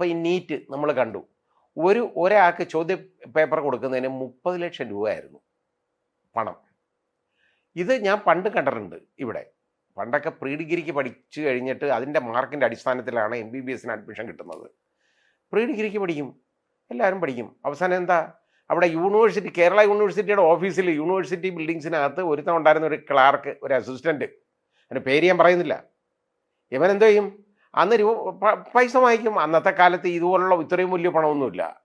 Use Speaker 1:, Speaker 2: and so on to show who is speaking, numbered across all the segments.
Speaker 1: ഇപ്പം ഈ നീറ്റ് നമ്മൾ കണ്ടു. ഒരു ഒരാൾക്ക് ചോദ്യ പേപ്പർ കൊടുക്കുന്നതിന് മുപ്പത് ലക്ഷം രൂപയായിരുന്നു പണം. ഇത് ഞാൻ പണ്ട് കണ്ടിട്ടുണ്ട് ഇവിടെ. പണ്ടൊക്കെ പ്രീ ഡിഗ്രിക്ക് പഠിച്ചു കഴിഞ്ഞിട്ട് അതിന്റെ മാർക്കിന്റെ അടിസ്ഥാനത്തിലാണ് എം ബി ബി എസിന് അഡ്മിഷൻ കിട്ടുന്നത്. പ്രീ ഡിഗ്രിക്ക് പഠിക്കും. എല്ലാവരും പഠിക്കും. അവസാനം എന്താ? അവിടെ യൂണിവേഴ്സിറ്റി കേരള യൂണിവേഴ്സിറ്റിയുടെ ഓഫീസിൽ യൂണിവേഴ്സിറ്റി ബിൽഡിങ്സിനകത്ത് ഒരുത്തം ഉണ്ടായിരുന്ന ഒരു ക്ലാർക്ക് ഒരു അസിസ്റ്റന്റ് അതിന്റെ പേര് ഞാൻ പറയുന്നില്ല. ഇവൻ എന്തോ ചെയ്യും? അന്ന് രൂപ പൈസ വാങ്ങിക്കും. അന്നത്തെ കാലത്ത് ഇതുപോലുള്ള ഇത്രയും വലിയ പണമൊന്നുമില്ല.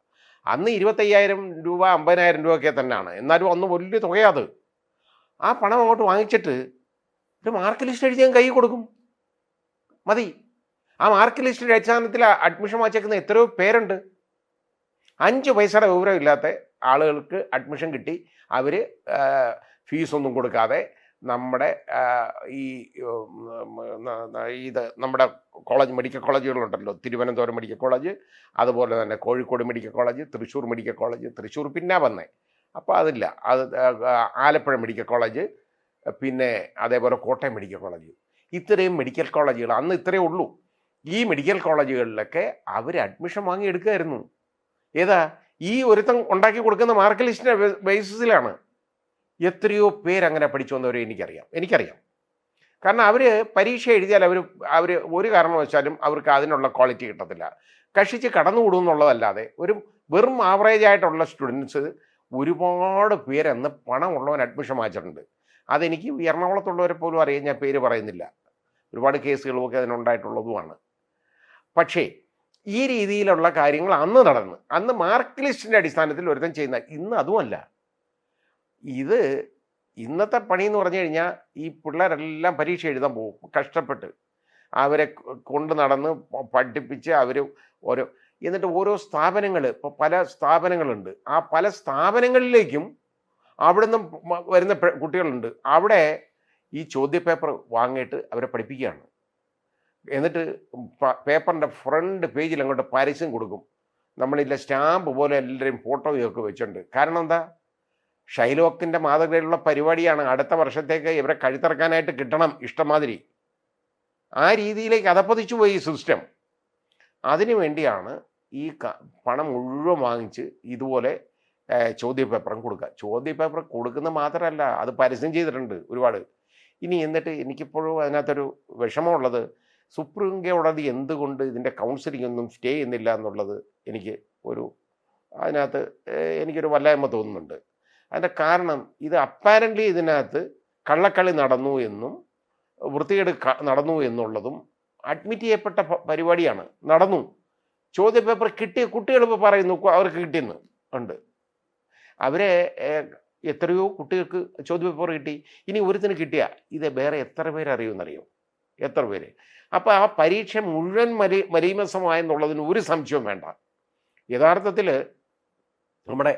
Speaker 1: അന്ന് ഇരുപത്തയ്യായിരം രൂപ അമ്പതിനായിരം രൂപയൊക്കെ തന്നെയാണ് എന്നാലും അന്ന് വലിയ തുകയാത്. ആ പണം അങ്ങോട്ട് വാങ്ങിച്ചിട്ട് ഒരു മാർക്ക് ലിസ്റ്റ് എഴുതി ഞാൻ കൈ കൊടുക്കും. മതി. ആ മാർക്ക് ലിസ്റ്റിന്റെ അടിസ്ഥാനത്തിൽ അഡ്മിഷൻ വാങ്ങിച്ചേക്കുന്ന എത്രയോ പേരുണ്ട്. അഞ്ച് പൈസയുടെ വിവരമില്ലാത്ത ആളുകൾക്ക് അഡ്മിഷൻ കിട്ടി. അവർ ഫീസൊന്നും കൊടുക്കാതെ നമ്മുടെ ഈ ഇത് നമ്മുടെ കോളേജ് മെഡിക്കൽ കോളേജുകളുണ്ടല്ലോ. തിരുവനന്തപുരം മെഡിക്കൽ കോളേജ് അതുപോലെ തന്നെ Kozhikode medical college Thrissur medical college Thrissur പിന്നെ വന്നേ. അപ്പോൾ അതില്ല. അത് ആലപ്പുഴ മെഡിക്കൽ കോളേജ് പിന്നെ അതേപോലെ കോട്ടയം മെഡിക്കൽ കോളേജ്. ഇത്രയും മെഡിക്കൽ കോളേജുകൾ അന്ന് ഇത്രയേ ഉള്ളൂ. ഈ മെഡിക്കൽ കോളേജുകളിലൊക്കെ അവർ അഡ്മിഷൻ വാങ്ങിയെടുക്കുമായിരുന്നു ഏതാ? ഈ ഒരുത്തം ഉണ്ടാക്കി കൊടുക്കുന്ന മാർക്ക് ലിസ്റ്റിന്റെ ബേസിസിലാണ്. എത്രയോ പേരങ്ങനെ പഠിച്ചു വന്നവരെ എനിക്കറിയാം. എനിക്കറിയാം. കാരണം അവർ പരീക്ഷ എഴുതിയാൽ അവർ അവർ ഒരു കാരണം വെച്ചാലും അവർക്ക് അതിനുള്ള ക്വാളിറ്റി കിട്ടത്തില്ല. കഷിച്ച് കടന്നുകൂടും എന്നുള്ളതല്ലാതെ ഒരു വെറും ആവറേജ് ആയിട്ടുള്ള സ്റ്റുഡൻസ് ഒരുപാട് പേരെന്ന് പണമുള്ളവൻ അഡ്മിഷൻ വാങ്ങിച്ചിട്ടുണ്ട്. അതെനിക്ക് എറണാകുളത്തുള്ളവരെ പോലും അറിയാൻ ഞാൻ പേര് പറയുന്നില്ല. ഒരുപാട് കേസുകളുമൊക്കെ അതിനുണ്ടായിട്ടുള്ളതുമാണ്. പക്ഷേ ഈ രീതിയിലുള്ള കാര്യങ്ങൾ അന്ന് നടന്ന് അന്ന് മാർക്ക് ലിസ്റ്റിന്റെ അടിസ്ഥാനത്തിൽ ഒരുത്തൻ ചെയ്യുന്ന ഇന്ന് അതുമല്ല. ഇത് ഇന്നത്തെ പണി എന്ന് പറഞ്ഞു കഴിഞ്ഞാൽ ഈ പിള്ളേരെല്ലാം പരീക്ഷ എഴുതാൻ പോകും കഷ്ടപ്പെട്ട്. അവരെ കൊണ്ട് നടന്ന് പഠിപ്പിച്ച് അവർ ഓരോ എന്നിട്ട് ഓരോ സ്ഥാപനങ്ങൾ ഇപ്പോൾ പല സ്ഥാപനങ്ങളുണ്ട്. ആ പല സ്ഥാപനങ്ങളിലേക്കും അവിടെ നിന്ന് വരുന്ന കുട്ടികളുണ്ട്. അവിടെ ഈ ചോദ്യപേപ്പർ വാങ്ങിയിട്ട് അവരെ പഠിപ്പിക്കുകയാണ്. എന്നിട്ട് പേപ്പറിന്റെ ഫ്രണ്ട് പേജിൽ അങ്ങോട്ട് പരസ്യം കൊടുക്കും. നമ്മളില്ല സ്റ്റാമ്പ് പോലെ എല്ലാവരും ഫോട്ടോയൊക്കെ വെച്ചിട്ടുണ്ട്. കാരണം എന്താ? ഷൈലോക്കിന്റെ മാതൃകയിലുള്ള പരിപാടിയാണ് അടുത്ത വർഷത്തേക്ക് ഇവരെ കഴുത്തിറക്കാനായിട്ട് കിട്ടണം ഇഷ്ടമാതിരി. ആ രീതിയിലേക്ക് അതപ്പതിച്ചു പോയി സിസ്റ്റം. അതിനു വേണ്ടിയാണ് ഈ പണം മുഴുവൻ വാങ്ങിച്ച് ഇതുപോലെ ചോദ്യപേപ്പറും കൊടുക്കുക. ചോദ്യപേപ്പർ കൊടുക്കുന്നത് മാത്രമല്ല അത് പരസ്യം ചെയ്തിട്ടുണ്ട് ഒരുപാട്. ഇനി എന്നിട്ട് എനിക്കിപ്പോഴും അതിനകത്തൊരു വിഷമമുള്ളത് സുപ്രീം കോടതി എന്തുകൊണ്ട് ഇതിന്റെ കൗൺസിലിംഗ് ഒന്നും സ്റ്റേ ചെയ്യുന്നില്ല എന്നുള്ളത് എനിക്ക് ഒരു അതിനകത്ത് എനിക്കൊരു വല്ലായ്മ തോന്നുന്നുണ്ട്. അതിന്റെ കാരണം ഇത് അപ്പാരന്റ്ലി ഇതിനകത്ത് കള്ളക്കളി നടന്നു എന്നും വൃത്തികേട് നടന്നു എന്നുള്ളതും അഡ്മിറ്റ് ചെയ്യപ്പെട്ട പരിപാടിയാണ്. നടന്നു. ചോദ്യപേപ്പർ കിട്ടിയ കുട്ടികൾ ഇപ്പോൾ പറയുന്നു അവർക്ക് കിട്ടിയെന്ന് ഉണ്ട്. അവരെ എത്രയോ കുട്ടികൾക്ക് ചോദ്യപേപ്പർ കിട്ടി. ഇനി ഒരുത്തിന് കിട്ടിയ ഇത് വേറെ എത്ര പേര് അറിയുമെന്നറിയോ? എത്ര പേര്? അപ്പോൾ ആ പരീക്ഷ മുഴുവൻ മലി മലീമസമായെന്നുള്ളതിന് ഒരു സംശയവും വേണ്ട. യഥാർത്ഥത്തിൽ നമ്മുടെ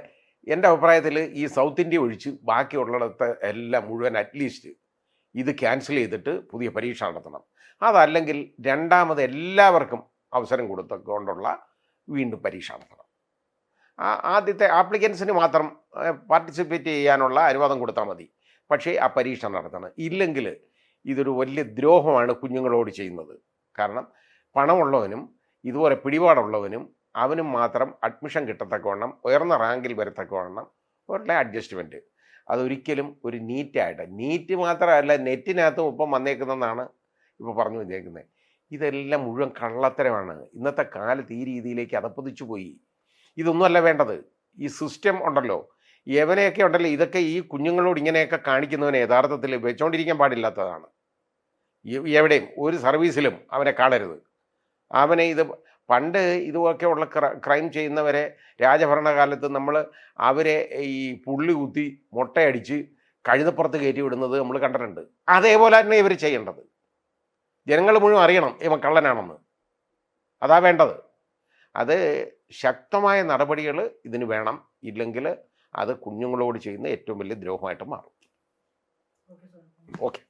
Speaker 1: എന്റെ അഭിപ്രായത്തിൽ ഈ സൗത്ത് ഇന്ത്യ ഒഴിച്ച് ബാക്കിയുള്ളിടത്ത് എല്ലാം മുഴുവൻ അറ്റ്ലീസ്റ്റ് ഇത് ക്യാൻസൽ ചെയ്തിട്ട് പുതിയ പരീക്ഷ നടത്തണം. അതല്ലെങ്കിൽ രണ്ടാമത് എല്ലാവർക്കും അവസരം കൊടുത്തുകൊണ്ടുള്ള വീണ്ടും പരീക്ഷ നടത്തണം. ആദ്യത്തെ ആപ്ലിക്കൻസിന് മാത്രം പാർട്ടിസിപ്പേറ്റ് ചെയ്യാനുള്ള അനുവാദം കൊടുത്താൽ മതി. പക്ഷേ ആ പരീക്ഷ നടത്തണം. ഇല്ലെങ്കിൽ ഇതൊരു വലിയ ദ്രോഹമാണ് കുഞ്ഞുങ്ങളോട് ചെയ്യുന്നത്. കാരണം പണമുള്ളവനും ഇതുപോലെ പിടിപാടുള്ളവനും അവനും മാത്രം അഡ്മിഷൻ കിട്ടത്തക്കവണ്ണം ഉയർന്ന റാങ്കിൽ വരത്തക്കവണ്ണം ഉള്ള അഡ്ജസ്റ്റ്മെന്റ് അതൊരിക്കലും ഒരു നീറ്റായിട്ട് നീറ്റ് മാത്രമല്ല നെറ്റിനകത്തും ഇപ്പം വന്നേക്കുന്നതെന്നാണ് ഇപ്പോൾ പറഞ്ഞു വന്നേക്കുന്നത് ഇതെല്ലാം മുഴുവൻ കള്ളത്തരമാണ്. ഇന്നത്തെ കാലത്ത് ഈ രീതിയിലേക്ക് അതപ്പതിച്ചു പോയി. ഇതൊന്നുമല്ല വേണ്ടത്. ഈ സിസ്റ്റം ഉണ്ടല്ലോ. എവനെയൊക്കെ ഉണ്ടല്ലോ. ഇതൊക്കെ ഈ കുഞ്ഞുങ്ങളോട് ഇങ്ങനെയൊക്കെ കാണിക്കുന്നവനെ യഥാർത്ഥത്തിൽ വെച്ചോണ്ടിരിക്കാൻ പാടില്ലാത്തതാണ്. എവിടെയും ഒരു സർവീസിലും അവനെ കാണരുത്. അവനെ ഇത് പണ്ട് ഇതുമൊക്കെ ഉള്ള ക്രൈം ചെയ്യുന്നവരെ രാജഭരണകാലത്ത് നമ്മൾ അവരെ ഈ പുള്ളി കുത്തി മുട്ടയടിച്ച് കഴുതപ്പുറത്ത് കയറ്റി വിടുന്നത് നമ്മൾ കണ്ടിട്ടുണ്ട്. അതേപോലെ തന്നെ ഇവർ ചെയ്യേണ്ടത്. ജനങ്ങൾ മുഴുവൻ അറിയണം ഇവ കള്ളനാണെന്ന്. അതാ വേണ്ടത്. അത് ശക്തമായ നടപടികൾ ഇതിന് വേണം. ഇല്ലെങ്കിൽ അത് കുഞ്ഞുങ്ങളോട് ചെയ്യുന്ന ഏറ്റവും വലിയ ദ്രോഹമായിട്ട് മാറും. ഓക്കെ.